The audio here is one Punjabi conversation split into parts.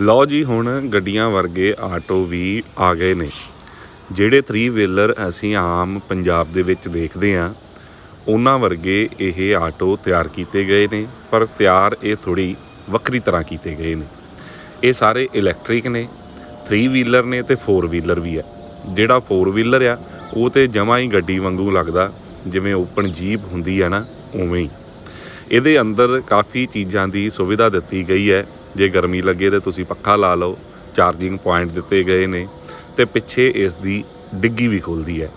ਲਓ ਜੀ, ਹੁਣ ਗੱਡੀਆਂ ਵਰਗੇ ਆਟੋ ਵੀ ਆ ਗਏ ਨੇ। ਜਿਹੜੇ 3 ਵੀਲਰ ਅਸੀਂ ਆਮ ਪੰਜਾਬ ਦੇ ਵਿੱਚ ਦੇਖਦੇ ਹਾਂ, ਉਹਨਾਂ ਵਰਗੇ ਇਹ ਆਟੋ ਤਿਆਰ ਕੀਤੇ ਗਏ ਨੇ, ਪਰ ਤਿਆਰ ਇਹ ਥੋੜੀ ਵੱਖਰੀ ਤਰ੍ਹਾਂ ਕੀਤੇ ਗਏ ਨੇ। ਇਹ ਸਾਰੇ ਇਲੈਕਟ੍ਰਿਕ ਨੇ 3 ਵੀਲਰ ਨੇ ਤੇ 4 ਵੀਲਰ ਵੀ ਹੈ। ਜਿਹੜਾ 4 ਵੀਲਰ ਆ, ਉਹ ਤੇ ਜਮਾਂ ਹੀ ਗੱਡੀ ਵਾਂਗੂ ਲੱਗਦਾ, ਜਿਵੇਂ ਓਪਨ ਜੀਪ ਹੁੰਦੀ ਹੈ ਨਾ, ਉਵੇਂ ਹੀ। ਇਹਦੇ ਅੰਦਰ ਕਾਫੀ ਚੀਜ਼ਾਂ ਦੀ ਸੁਵਿਧਾ ਦਿੱਤੀ ਗਈ ਹੈ। ਜੇ ਗਰਮੀ ਲੱਗੇ ਤਾਂ ਤੁਸੀਂ ਪੱਖਾ ਲਾ ਲਓ ਚਾਰਜਿੰਗ ਪੁਆਇੰਟ ਦਿੱਤੇ ਗਏ ਨੇ ਤੇ ਪਿੱਛੇ ਇਸ ਦੀ ਡਿੱਗੀ ਵੀ ਖੁੱਲਦੀ ਹੈ।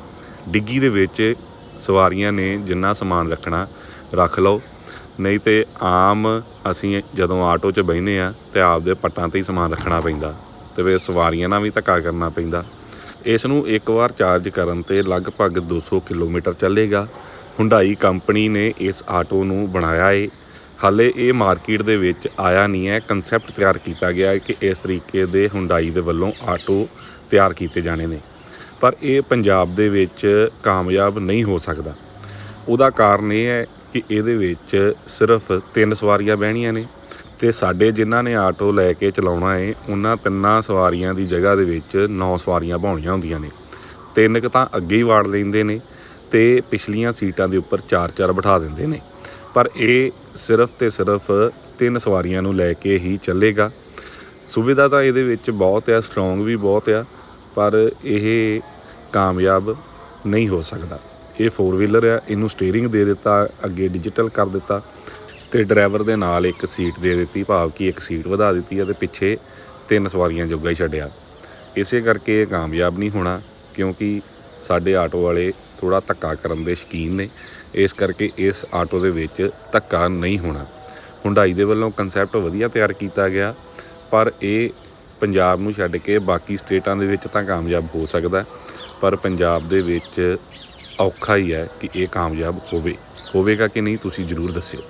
ਡਿੱਗੀ ਦੇ ਵਿੱਚ ਸਵਾਰੀਆਂ ਨੇ ਜਿੰਨਾ ਸਮਾਨ ਰੱਖਣਾ, ਰੱਖ ਲਓ। ਨਹੀਂ ਤੇ ਆਮ ਅਸੀਂ ਜਦੋਂ ਆਟੋ 'ਚ ਬਹਿੰਦੇ ਆ ਤੇ ਆਪਦੇ ਪੱਟਾਂ ਤੇ ਹੀ ਸਮਾਨ ਰੱਖਣਾ ਪੈਂਦਾ ਤੇ ਫਿਰ ਸਵਾਰੀਆਂ ਨਾਲ ਵੀ ਧੱਕਾ ਕਰਨਾ ਪੈਂਦਾ। ਇਸ ਨੂੰ ਇੱਕ ਵਾਰ ਚਾਰਜ ਕਰਨ ਤੇ ਲਗਭਗ 200 ਕਿਲੋਮੀਟਰ ਚੱਲੇਗਾ। ਹੁੰਡਾਈ ਕੰਪਨੀ ਨੇ ਇਸ ਆਟੋ ਨੂੰ ਬਣਾਇਆ ਏ। ਹਾਲੇ ਇਹ ਮਾਰਕੀਟ ਦੇ ਵਿੱਚ ਆਇਆ ਨਹੀਂ ਹੈ। ਕਨਸੈਪਟ ਤਿਆਰ ਕੀਤਾ ਗਿਆ ਹੈ ਕਿ ਇਸ ਤਰੀਕੇ ਦੇ ਹੁੰਡਾਈ ਦੇ ਵੱਲੋਂ ਆਟੋ ਤਿਆਰ ਕੀਤੇ ਜਾਣੇ ਨੇ। ਪਰ ਇਹ ਪੰਜਾਬ ਦੇ ਵਿੱਚ ਕਾਮਯਾਬ ਨਹੀਂ ਹੋ ਸਕਦਾ। ਉਹਦਾ ਕਾਰਨ ਇਹ ਹੈ ਕਿ ਇਹਦੇ ਵਿੱਚ ਸਿਰਫ ਤਿੰਨ ਸਵਾਰੀਆਂ ਬਹਿਣੀਆਂ ਨੇ ਤੇ ਸਾਡੇ ਜਿਨ੍ਹਾਂ ਨੇ ਆਟੋ ਲੈ ਕੇ ਚਲਾਉਣਾ ਹੈ, ਉਹਨਾਂ ਤਿੰਨਾਂ ਸਵਾਰੀਆਂ ਦੀ ਜਗ੍ਹਾ ਦੇ ਵਿੱਚ ਨੌ ਸਵਾਰੀਆਂ ਪਾਉਣੀਆਂ ਹੁੰਦੀਆਂ ਨੇ। ਤਿੰਨ ਕੁ ਤਾਂ ਅੱਗੇ ਹੀ ਵਾੜ ਲੈਂਦੇ ਨੇ ਤੇ ਪਿਛਲੀਆਂ ਸੀਟਾਂ ਦੇ ਉੱਪਰ ਚਾਰ ਚਾਰ ਬਿਠਾ ਦਿੰਦੇ ਨੇ। ਪਰ ਇਹ ਸਿਰਫ ਤੇ ਸਿਰਫ ਤਿੰਨ ਸਵਾਰੀਆਂ ਨੂੰ ਲੈ ਕੇ ਹੀ ਚੱਲੇਗਾ। ਸੁਵਿਧਾ ਤਾਂ ਇਹਦੇ ਵਿੱਚ ਬਹੁਤ ਆ ਸਟਰੋਂਗ ਵੀ ਬਹੁਤ ਆ, ਪਰ ਇਹ ਕਾਮਯਾਬ ਨਹੀਂ ਹੋ ਸਕਦਾ। ਇਹ 4 ਵੀਲਰ ਆ, ਇਹਨੂੰ ਸਟੀਅਰਿੰਗ ਦੇ ਦਿੱਤਾ, ਅੱਗੇ ਡਿਜੀਟਲ ਕਰ ਦਿੱਤਾ ਤੇ ਡਰਾਈਵਰ ਦੇ ਨਾਲ ਇੱਕ ਸੀਟ ਦੇ ਦਿੱਤੀ, ਭਾਵ ਕਿ ਇੱਕ ਸੀਟ ਵਧਾ ਦਿੱਤੀ ਆ ਤੇ ਪਿੱਛੇ ਤਿੰਨ ਸਵਾਰੀਆਂ ਜੋਗਾ ਹੀ ਛੱਡਿਆ। ਇਸੇ ਕਰਕੇ ਇਹ ਕਾਮਯਾਬ ਨਹੀਂ ਹੋਣਾ, ਕਿਉਂਕਿ ਸਾਡੇ ਆਟੋ ਵਾਲੇ ਥੋੜਾ ਧੱਕਾ ਕਰਨ ਦੇ ਸ਼ਕੀਨ ਨੇ। ਇਸ ਕਰਕੇ ਇਸ ਆਟੋ ਦੇ ਵਿੱਚ ਧੱਕਾ ਨਹੀਂ ਹੋਣਾ। ਹੁੰਡਾਈ ਦੇ ਵੱਲੋਂ ਕਨਸੈਪਟ ਵਧੀਆ ਤਿਆਰ ਕੀਤਾ ਗਿਆ, ਪਰ ਇਹ ਪੰਜਾਬ ਨੂੰ ਛੱਡ ਕੇ ਬਾਕੀ ਸਟੇਟਾਂ ਦੇ ਵਿੱਚ ਤਾਂ ਕਾਮਯਾਬ ਹੋ ਸਕਦਾ ਪਰ ਪੰਜਾਬ ਦੇ ਵਿੱਚ ਔਖਾ ਹੀ ਹੈ ਕਿ ਇਹ ਕਾਮਯਾਬ ਹੋਵੇ। ਹੋਵੇਗਾ ਕਿ ਨਹੀਂ, ਤੁਸੀਂ ਜ਼ਰੂਰ ਦੱਸਿਓ।